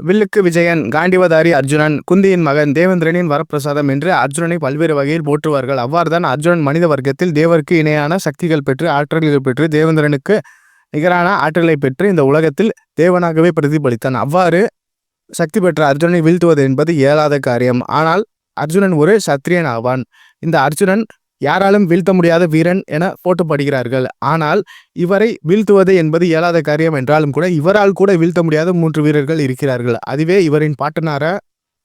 வில்லுக்கு விஜயன் காண்டிவதாரி அர்ஜுனன் குந்தியின் மகன் தேவேந்திரனின் வரப்பிரசாதம் என்று அர்ஜுனனை பல்வேறு வகையில் போற்றுவார்கள். அவ்வாறுதான் அர்ஜுனன் மனித வர்க்கத்தில் தேவருக்கு இணையான சக்திகள் பெற்று ஆற்றல்கள் பெற்று தேவேந்திரனுக்கு நிகரான ஆற்றலை பெற்று இந்த உலகத்தில் தேவனாகவே பிரதிபலித்தான். அவ்வாறு சக்தி பெற்ற அர்ஜுனனை வீழ்த்துவது என்பது இயலாத காரியம். ஆனால் அர்ஜுனன் ஒரு சத்திரியன் ஆவான். இந்த அர்ஜுனன் யாராலும் வீழ்த்த முடியாத வீரன் என போட்டப்படுகிறார்கள் ஆனால் இவரை வீழ்த்துவது என்பது இயலாத காரியம் என்றாலும் கூட இவரால் கூட வீழ்த்த முடியாத மூன்று வீரர்கள் இருக்கிறார்கள். அதுவே இவரின் பாட்டனார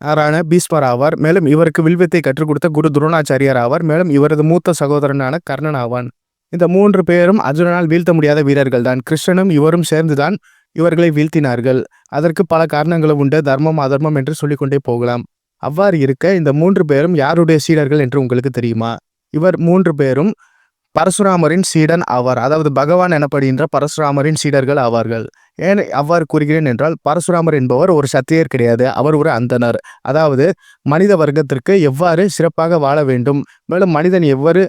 ஆரான பீஸ்மர் ஆவார். மேலும் இவருக்கு வில்வித்தை கற்றுக் கொடுத்த குரு துரோணாச்சாரியார் ஆவார். மேலும் இவரது மூத்த சகோதரனான கர்ணன் ஆவான். இந்த மூன்று பேரும் அர்ஜுனனால் வீழ்த்த முடியாத வீரர்கள் தான். கிருஷ்ணனும் இவரும் சேர்ந்துதான் இவர்களை வீழ்த்தினார்கள். அதற்கு பல காரணங்களும் உண்டு. தர்மம் அதர்மம் என்று சொல்லிக்கொண்டே போகலாம். அவ்வாறு இருக்க இந்த மூன்று பேரும் யாருடைய சீடர்கள் என்று உங்களுக்கு தெரியுமா? இவர் மூன்று பேரும் பரசுராமரின் சீடன் ஆவார். அதாவது பகவான் எனப்படுகின்ற பரசுராமரின் சீடர்கள் ஆவார்கள். ஏன் அவ்வாறு கூறுகிறேன் என்றால் பரசுராமர் என்பவர் ஒரு சத்திரியர் கிடையாது. அவர் ஒரு அந்தனர் அதாவது மனித வர்க்கத்திற்கு எவ்வாறு சிறப்பாக வாழ வேண்டும் மேலும் மனிதன் எவ்வாறு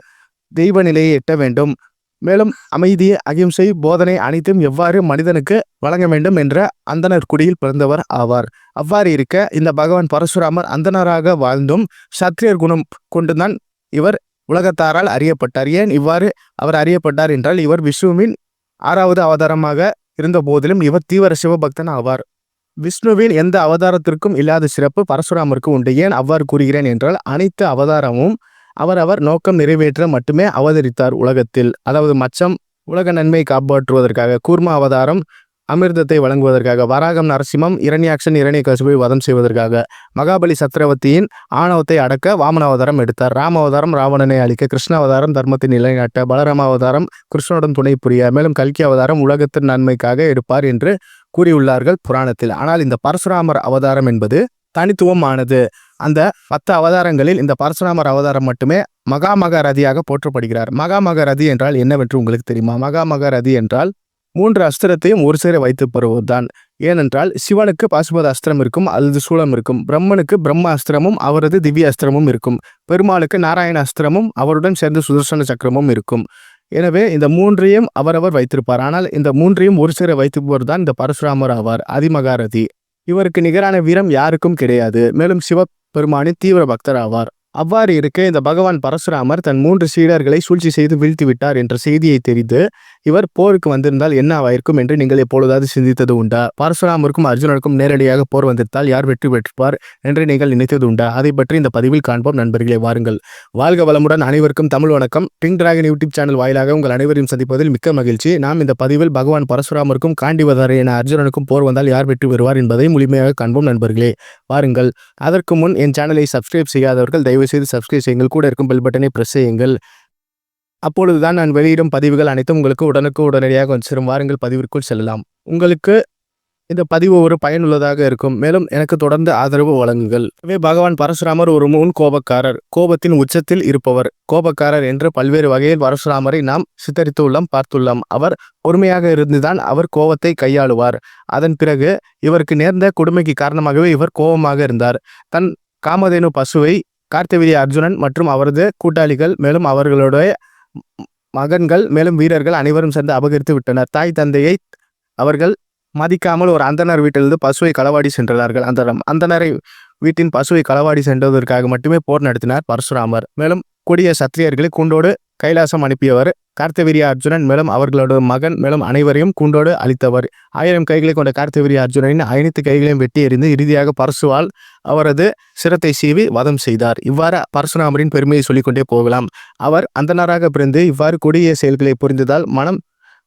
தெய்வ நிலையை எட்ட வேண்டும் மேலும் அமைதி அகிம்சை போதனை அனைத்தும் எவ்வாறு மனிதனுக்கு வழங்க வேண்டும் என்ற அந்தனர் குடியில் பிறந்தவர் ஆவார். அவ்வாறு இருக்க இந்த பகவான் பரசுராமர் அந்தனராக வாழ்ந்தும் சத்திரியர் குணம் கொண்டுதான் இவர் உலகத்தாரால் அறியப்பட்டார். ஏன் இவ்வாறு அவர் அறியப்பட்டார் என்றால் இவர் விஷ்ணுவின் ஆறாவது அவதாரமாக இருந்த போதிலும் இவர் தீவிர சிவபக்தன் ஆவார். விஷ்ணுவின் எந்த அவதாரத்திற்கும் இல்லாத சிறப்பு பரசுராமருக்கு உண்டு. ஏன் அவ்வாறு கூறுகிறேன் என்றால் அனைத்து அவதாரமும் அவர் அவர் நோக்கம் நிறைவேற்ற மட்டுமே அவதரித்தார் உலகத்தில். அதாவது மச்சம் உலக நன்மை காப்பாற்றுவதற்காக கூர்ம அவதாரம் அமிர்தத்தை வழங்குவதற்காக வராகம் நரசிம்மம் இரண்யாக்ஷன் இரணிய கசுபை வதம் செய்வதற்காக மகாபலி சத்திரவர்த்தியின் ஆணவத்தை அடக்க வாமனாவதாரம் எடுத்தார். ராம அவதாரம் ராவணனை அழிக்க கிருஷ்ணாவதாரம் தர்மத்தின் தர்மத்தை நிலைநாட்ட பலராமாவதாரம் கிருஷ்ணனுடன் துணை புரிய மேலும் கல்கி அவதாரம் உலகத்தின் நன்மைக்காக எடுப்பார் என்று கூறியுள்ளார்கள் புராணத்தில். ஆனால் இந்த பரசுராமர் அவதாரம் என்பது தனித்துவமானது. அந்த பத்து அவதாரங்களில் இந்த பரசுராமர் அவதாரம் மட்டுமே மகாமகரதியாக போற்றப்படுகிறார். மகாமகரதி என்றால் என்னவென்று உங்களுக்கு தெரியுமா? மகாமகரதி என்றால் மூன்று அஸ்திரத்தையும் ஒரு சேர வைத்து பெறுவதுதான் ஏனென்றால் சிவனுக்கு பாசுபத அஸ்திரம் இருக்கும் அல்லது சூலம் இருக்கும். பிரம்மனுக்கு பிரம்ம அஸ்திரமும் அவரது திவ்ய அஸ்திரமும் இருக்கும். பெருமாளுக்கு நாராயண அஸ்திரமும் அவருடன் சேர்ந்து சுதர்சன சக்கரமும் இருக்கும். எனவே இந்த மூன்றையும் அவரவர் வைத்திருப்பார். ஆனால் இந்த மூன்றையும் ஒரு சேர வைத்துப்பவர் தான் இந்த பரசுராமர் ஆவார் அதிமகாரதி. இவருக்கு நிகரான வீரம் யாருக்கும் கிடையாது. மேலும் சிவபெருமானின் தீவிர பக்தர் ஆவார். அவ்வாறு இருக்க இந்த பகவான் பரசுராமர் தன் மூன்று சீடர்களை சூழ்ச்சி செய்து வீழ்த்தி விட்டார் என்ற செய்தியை தெரிந்து இவர் போருக்கு வந்திருந்தால் என்ன ஆயிருக்கும் என்று நீங்கள் எப்பொழுதாவது சிந்தித்தது உண்டா? பரசுராமருக்கும் அர்ஜுனருக்கும் நேரடியாக போர் வந்திருந்தால் யார் வெற்றி பெற்றுப்பார் என்று நீங்கள் நினைத்தது உண்டா? அதை பற்றி இந்த பதிவில் காண்போம். நண்பர்களே வாருங்கள். வாழ்க வளமுடன் அனைவருக்கும் தமிழ் வணக்கம். பிங்க் டிராகன் யூடியூப் சேனல் வாயிலாக உங்கள் அனைவரையும் சந்திப்பதில் மிக்க மகிழ்ச்சி. நாம் இந்த பதிவில் பகவான் பரசுராமருக்கும் காண்டிவதாரை என அர்ஜுனனுக்கும் போர் வந்தால் யார் வெற்றி பெறுவார் என்பதை முழுமையாக காண்போம். நண்பர்களே வாருங்கள். அதற்கு முன் என் சேனலை சப்ஸ்கிரைப் செய்யாதவர்கள் தயவு தயவுசெய்து சப்ஸ்கிரைப் செய்யுங்கள். கூட இருக்கும் பெல் பட்டனை ப்ரெஸ் செய்யுங்கள். அப்பொழுதுதான் நான் வெளியிடும் பதிவுகள் அனைத்தும் உங்களுக்கு உடனுக்கு உடனடியாக வந்து சேரும் வாருங்கள் பதிவிற்குள் செல்லலாம். உங்களுக்கு இந்த பதிவு ஒரு பயனுள்ளதாக இருக்கும். மேலும் எனக்கு தொடர்ந்து ஆதரவு வழங்குங்கள். எனவே பகவான் பரசுராமர் ஒரு முன் கோபக்காரர். கோபத்தின் உச்சத்தில் இருப்பவர். கோபக்காரர் என்று பல்வேறு வகையில் பரசுராமரை நாம் சித்தரித்துள்ளோம் பார்த்துள்ளோம். அவர் பொறுமையாக இருந்துதான் அவர் கோபத்தை கையாளுவார். அதன் பிறகு இவருக்கு நேர்ந்த கொடுமைக்கு காரணமாகவே இவர் கோபமாக இருந்தார். தன் காமதேனு பசுவை கார்த்தவீரிய அர்ஜுனன் மற்றும் அவரது கூட்டாளிகள் மேலும் அவர்களுடைய மகன்கள் மேலும் வீரர்கள் அனைவரும் சேர்ந்து அபகரித்து விட்டனர். தாய் தந்தையை அவர்கள் மதிக்காமல் ஒரு அந்தனர் வீட்டிலிருந்து பசுவை களவாடி சென்றார்கள். அந்த அந்தனரை வீட்டின் பசுவை களவாடி சென்றதற்காக மட்டுமே போர் நடத்தினார் பரசுராமர். மேலும் கொடிய சத்திரியர்களை கூண்டோடு கைலாசம் அனுப்பியவர். கார்த்தவீரிய அர்ஜுனன் மேலும் அவர்களோட மகன் மேலும் அனைவரையும் கூண்டோடு அளித்தவர் ஆயிரம் கைகளை கொண்ட கார்த்தவீரிய அர்ஜுனனின் அனைத்து கைகளையும் வெட்டி எறிந்து இறுதியாக பரசுவால் அவரது சிரத்தை சீவி வதம் செய்தார். இவ்வாறு பரசுராமரின் பெருமையை சொல்லிக்கொண்டே போகலாம். அவர் அந்தனராக பிறந்து இவ்வாறு கொடிய செயல்களை புரிந்ததால் மனம்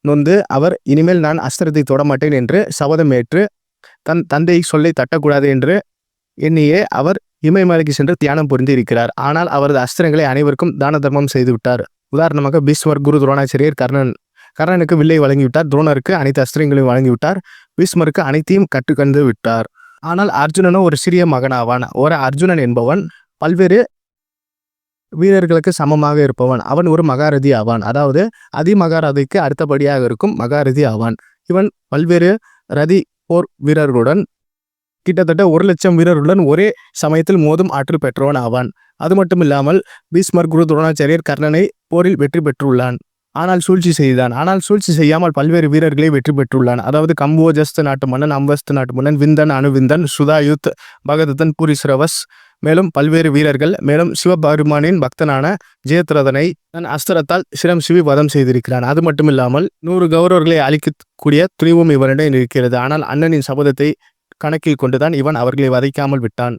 நொந்து அவர் இனிமேல் நான் அஸ்திரத்தை தொடமாட்டேன் என்று சபதம் ஏற்று தன் தந்தை சொல்லை தட்டக்கூடாது என்று எண்ணியே அவர் இமயமலைக்கு சென்று தியானம் புரிந்து இருக்கிறார் ஆனால் அவரது அஸ்திரங்களை அனைவருக்கும் தான தர்மம் செய்துவிட்டார் உதாரணமாக பீஸ்மர் குரு துரோணாச்சாரியர் கர்ணன் கர்ணனுக்கு வில்லை வழங்கிவிட்டார் துரோணருக்கு அனைத்து அஸ்திரங்களையும் வழங்கிவிட்டார் பீஸ்மருக்கு அனைத்தையும் கற்றுக்கண்டு விட்டார். ஆனால் அர்ஜுனனும் ஒரு சிறிய மகனாவான். ஒரு அர்ஜுனன் என்பவன் பல்வேறு வீரர்களுக்கு சமமாக இருப்பவன். அவன் ஒரு மகாரதி ஆவான். அதாவது அதி மகாரதிக்கு அடுத்தபடியாக இருக்கும் மகாரதி ஆவான். இவன் பல்வேறு ரதி போர் வீரர்களுடன் கிட்டத்தட்ட ஒரு லட்சம் வீரர்களுடன் ஒரே சமயத்தில் மோதும் ஆற்றல் பெற்றவன் ஆவான். அது மட்டும் இல்லாமல் பீஸ்மர் குரு துரோணாச்சாரியர் கர்ணனை போரில் வெற்றி பெற்றுள்ளான். ஆனால் சூழ்ச்சி செய்தான். ஆனால் சூழ்ச்சி செய்யாமல் பல்வேறு வீரர்களை வெற்றி பெற்றுள்ளான். அதாவது கம்போஜஸ்து நாட்டு மன்னன் அம்பஸ்து நாட்டு மன்னன் விந்தன் அணுவிந்தன் சுதாயுத் பகதத்தன் பூரிஸ்ரவஸ். மேலும் பல்வேறு வீரர்கள் மேலும் சிவபெருமானின் பக்தனான ஜெயத்ரதனை தன் அஸ்திரத்தால் சிரம் சிவி வதம் செய்திருக்கிறான். அது மட்டுமில்லாமல் நூறு கௌரவர்களை அளிக்கக்கூடிய துணிவும் இவனிடம் இருக்கிறது. ஆனால் அண்ணனின் சபதத்தை கணக்கில் கொண்டுதான் இவன் அவர்களை வதைக்காமல் விட்டான்.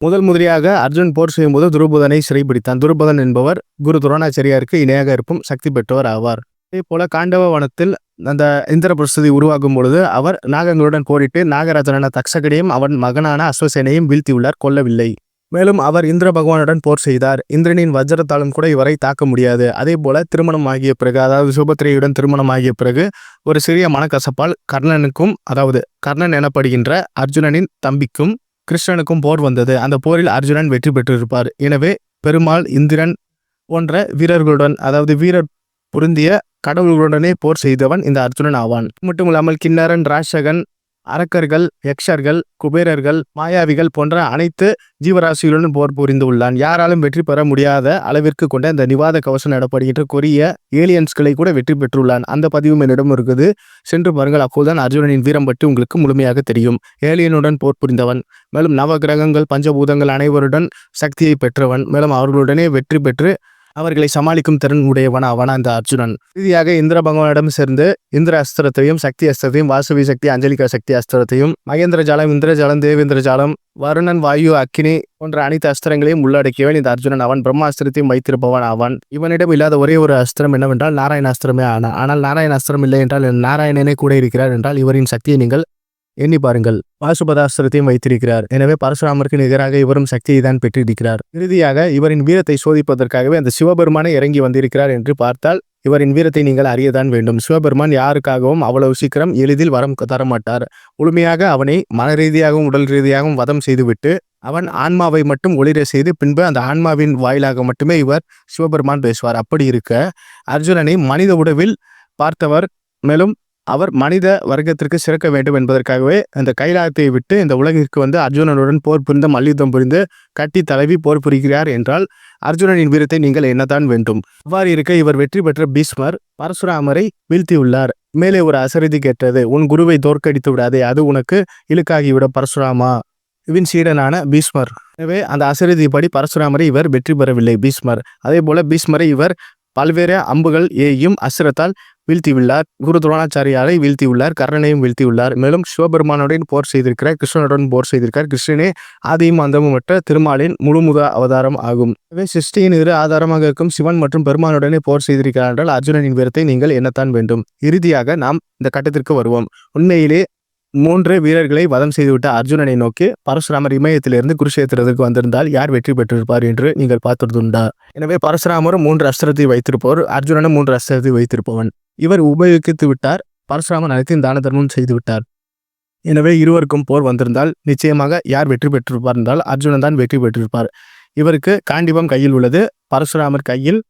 முதல் முதலியாக அர்ஜுன் போர் செய்யும் போது துருபதனை சிறைப்பிடித்தான் துருபதன் என்பவர் குரு துரோணாச்சரியாருக்கு இணையாக இருக்கும் சக்தி பெற்றவர் ஆவார். அதே போல காண்டவ வனத்தில் அந்த இந்திர பிரசதி உருவாகும் பொழுது அவர் நாகங்களுடன் போரிட்டு நாகராஜனான தக்ஷகனையும் அவன் மகனான அஸ்வசேனையும் வீழ்த்தியுள்ளார் கொல்லவில்லை. மேலும் அவர் இந்திர பகவானுடன் போர் செய்தார். இந்திரனின் வஜ்ரத்தாலும் கூட இவரை தாக்க முடியாது. அதே போல திருமணம் ஆகிய பிறகு அதாவது சுபத்திரையுடன் திருமணம் ஆகிய பிறகு ஒரு சிறிய மனக்கசப்பால் கர்ணனுக்கும் அதாவது கர்ணன் எனப்படுகின்ற அர்ஜுனனின் தம்பிக்கும் கிருஷ்ணனுக்கும் போர் வந்தது. அந்த போரில் அர்ஜுனன் வெற்றி பெற்றிருப்பார். எனவே பெருமாள் இந்திரன் போன்ற வீரர்களுடன் அதாவது வீரர் பொருந்திய கடவுள்களுடனே போர் செய்தவன் இந்த அர்ஜுனன் ஆவான். மட்டும் இல்லாமல் கிண்ணரன் ராஷகன் அரக்கர்கள் யக்ஷர்கள் குபேரர்கள் மாயாவிகள் போன்ற அனைத்து ஜீவராசிகளுடன் போர் புரிந்து உள்ளான் யாராலும் வெற்றி பெற முடியாத அளவிற்கு கொண்ட இந்த நிவாத கவசம் நடப்படுகின்ற கொரிய ஏலியன்ஸ்களை கூட வெற்றி பெற்றுள்ளான். அந்த பதிவும் என்னிடம் இருக்குது. சென்று பாருங்கள். அப்போதுதான் அர்ஜுனனின் வீரம் பற்றி உங்களுக்கு முழுமையாக தெரியும். ஏலியனுடன் போர் புரிந்தவன். மேலும் நவ கிரகங்கள் பஞ்சபூதங்கள் அனைவருடன் சக்தியை பெற்றவன். மேலும் அவர்களுடனே வெற்றி பெற்று அவர்களை சமாளிக்கும் திறன் உடையவன் அவன் அந்த அர்ஜுனன். இறுதியாக இந்திர பகவானிடம் சேர்ந்து இந்திர அஸ்திரத்தையும் சக்தி அஸ்திரத்தையும் வாசுவி சக்தி அஞ்சலிகா சக்தி அஸ்திரத்தையும் மகேந்திர ஜாலம் இந்திர ஜாலம் தேவேந்திர ஜாலம் வருணன் வாயு அக்கினி போன்ற அனைத்து அஸ்திரங்களையும் உள்ளடக்கியவன் இந்த அர்ஜுனன் அவன். பிரம்மாஸ்திரத்தையும் வைத்திருப்பவன் அவன். இவனிடம் இல்லாத ஒரே ஒரு அஸ்திரம் என்னவென்றால் நாராயண அஸ்திரமே ஆன. ஆனால் நாராயண அஸ்திரம் இல்லை என்றால் நாராயணனே கூட இருக்கிறார் என்றால் இவரின் சக்தியை நீங்கள் எண்ணி பாருங்கள். பாசுபதாஸ்திரத்தையும் வைத்திருக்கிறார். எனவே பரசுராமருக்கு நிகராக இவரும் சக்தியை தான் பெற்றிருக்கிறார். இறுதியாக இவரின் வீரத்தை சோதிப்பதற்காகவே அந்த சிவபெருமானை இறங்கி வந்திருக்கிறார் என்று பார்த்தால் இவரின் வீரத்தை நீங்கள் அறியதான் வேண்டும். சிவபெருமான் யாருக்காகவும் அவ்வளவு சீக்கிரம் எளிதில் வரம் தரமாட்டார். முழுமையாக அவனை மன ரீதியாகவும் உடல் ரீதியாகவும் வதம் செய்துவிட்டு அவன் ஆன்மாவை மட்டும் ஒளிர செய்து பின்பு அந்த ஆன்மாவின் வாயிலாக மட்டுமே இவர் சிவபெருமான் பேசுவார். அப்படி இருக்க அர்ஜுனனை மனித உடவில் பார்த்தவர் மேலும் அவர் மனித வர்க்கத்திற்கு சிறக்க வேண்டும் என்பதற்காகவே அந்த கைலாயத்தை விட்டு இந்த உலகிற்கு வந்து அர்ஜுனனுடன் போர் புரிந்து மல்யுத்தம் புரிந்து கட்டி தழுவி போர் புரிகிறார் என்றால் அர்ஜுனனின் வீரத்தை நீங்கள் என்னதான் வேண்டும்? அவ்வாறு இருக்க இவர் வெற்றி பெற்ற பீஷ்மர் பரசுராமரை வீழ்த்தியுள்ளார். மேலே ஒரு அசரிதி கேட்டது உன் குருவை தோற்கடித்து விடாதே அது உனக்கு இழுக்காகிவிட பரசுராமா இவன் சீடனான பீஸ்மர் எனவே அந்த அசரிதிப்படி பரசுராமரை இவர் வெற்றி பெறவில்லை பீஷ்மர். அதே போல பீஷ்மரை இவர் பல்வேறு அம்புகள் ஏயும் அசுரத்தால் வீழ்த்தியுள்ளார். குரு துரோணாச்சாரியாரை வீழ்த்தியுள்ளார். கர்ணனையும் வீழ்த்தியுள்ளார். மேலும் சிவபெருமானுடன் போர் செய்திருக்கிறார் கிருஷ்ணனுடன் போர் செய்திருக்கார் கிருஷ்ணனே ஆதியும் அந்தமும் அந்தமுமற்ற திருமாலின் முழுமுத அவதாரம் ஆகும். எனவே சிருஷ்டியின் இரு ஆதாரமாக இருக்கும் சிவன் மற்றும் பெருமானுடனே போர் செய்திருக்கிறார் என்றால் அர்ஜுனனின் வீரத்தை நீங்கள் எண்ணத்தான் வேண்டும். இறுதியாக நாம் இந்த கட்டத்திற்கு வருவோம். உண்மையிலே மூன்று வீரர்களை வதம் செய்துவிட்ட அர்ஜுனனை நோக்கி பரசுராமர் இமயத்திலிருந்து குருஷேத்திரத்துக்கு வந்திருந்தால் யார் வெற்றி பெற்றிருப்பார் என்று நீங்கள் பார்த்ததுண்டா? எனவே பரசுராமரும் மூன்று அஸ்திரத்தை வைத்திருப்பவர் அர்ஜுனனும் மூன்று அஸ்திரத்தை வைத்திருப்பவன். இவர் உபயோகித்து விட்டார் பரசுராமன் அனைத்தையும் தான தர்மம் செய்து விட்டார். எனவே இருவருக்கும் போர் வந்திருந்தால் நிச்சயமாக யார் வெற்றி பெற்றிருப்பார் என்றால் அர்ஜுனன் தான் வெற்றி பெற்றிருப்பார். இவருக்கு காண்டிபம் கையில் உள்ளது பரசுராமர் கையில்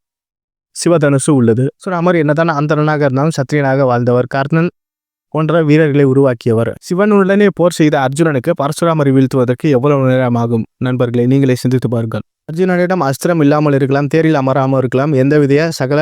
சிவதனுசு உள்ளது. சுராமர் என்னதான் அந்தரனாக இருந்தாலும் சத்திரியனாக வாழ்ந்தவர் கர்ணன் போன்ற வீரர்களை உருவாக்கியவர். சிவனுடனே போர் செய்த அர்ஜுனனுக்கு பரசுராமரை வீழ்த்துவதற்கு எவ்வளவு நேரம் ஆகும் நண்பர்களை நீங்களே சிந்தித்து பாருங்கள். அர்ஜுனனிடம் அஸ்திரம் இல்லாமல் இருக்கலாம் தேரில் அமராமல் இருக்கலாம் எந்தவித சகல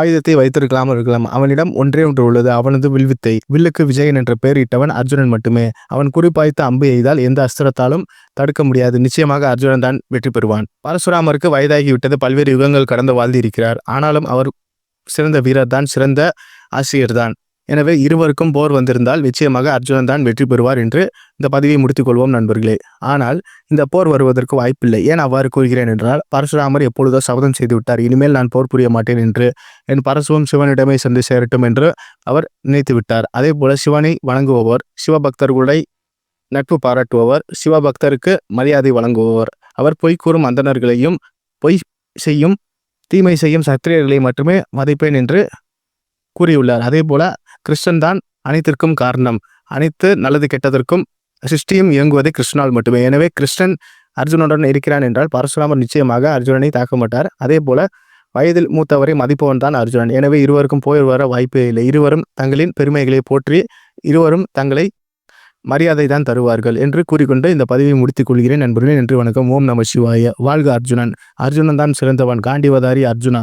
ஆயுதத்தை வைத்திருக்கலாம் இருக்கலாம். அவனிடம் ஒன்றே ஒன்று உள்ளது. அவனது வில்வித்தை வில்லுக்கு விஜயன் என்ற பெயரிட்டவன் அர்ஜுனன் மட்டுமே. அவன் குறிப்பாய்த்த அம்பு எய்தால் எந்த அஸ்திரத்தாலும் தடுக்க முடியாது. நிச்சயமாக அர்ஜுனன் தான் வெற்றி பெறுவான். பரசுராமருக்கு வயதாகிவிட்டது. பல்வேறு யுகங்கள் கடந்து வாழ்ந்திருக்கிறார். ஆனாலும் அவர் சிறந்த வீரர் தான் சிறந்த ஆசிரியர் தான். எனவே இருவருக்கும் போர் வந்திருந்தால் நிச்சயமாக அர்ஜுனன் தான் வெற்றி பெறுவார் என்று இந்த பதிவை முடித்துக் கொள்வோம் நண்பர்களே. ஆனால் இந்த போர் வருவதற்கு வாய்ப்பில்லை. ஏன் அவ்வாறு கூறுகிறேன் என்றால் பரசுராமர் எப்பொழுதோ சபதம் செய்து விட்டார் இனிமேல் நான் போர் புரிய மாட்டேன் என்று என் பரசுவம் சிவனிடமே சென்று சேரட்டும் என்று அவர் நினைத்து விட்டார் அதே போல சிவனை வணங்குபவர் சிவபக்தர்களை நட்பு பாராட்டுபவர் சிவபக்தருக்கு மரியாதை வழங்குபவர். அவர் பொய் கூறும் அந்தணர்களையும் பொய் செய்யும் தீமை செய்யும் சத்திரியர்களை மட்டுமே மதிப்பேன் என்று கூறியுள்ளார். அதே போல கிருஷ்ணன் தான் அனைத்திற்கும் காரணம். அனைத்து நல்லது கெட்டதற்கும் சிருஷ்டியும் இயங்குவதே கிருஷ்ணால் மட்டுமே. எனவே கிருஷ்ணன் அர்ஜுனுடன் இருக்கிறான் என்றால் பரசுராமர் நிச்சயமாக அர்ஜுனனை தாக்க மாட்டார். அதே போல வயதில் மூத்தவரை மதிப்பவன் தான் அர்ஜுனன். எனவே இருவருக்கும் போய் வர வாய்ப்பே இல்லை. இருவரும் தங்களின் பெருமைகளை போற்றி இருவரும் தங்களை மரியாதை தான் தருவார்கள் என்று கூறிக்கொண்டு இந்த பதிவை முடித்துக் கொள்கிறேன். நண்பர்களே நன்றி வணக்கம். ஓம் நம சிவாய. வாழ்க அர்ஜுனன். அர்ஜுனன் தான் சிறந்தவன். காண்டிவதாரி அர்ஜுனா.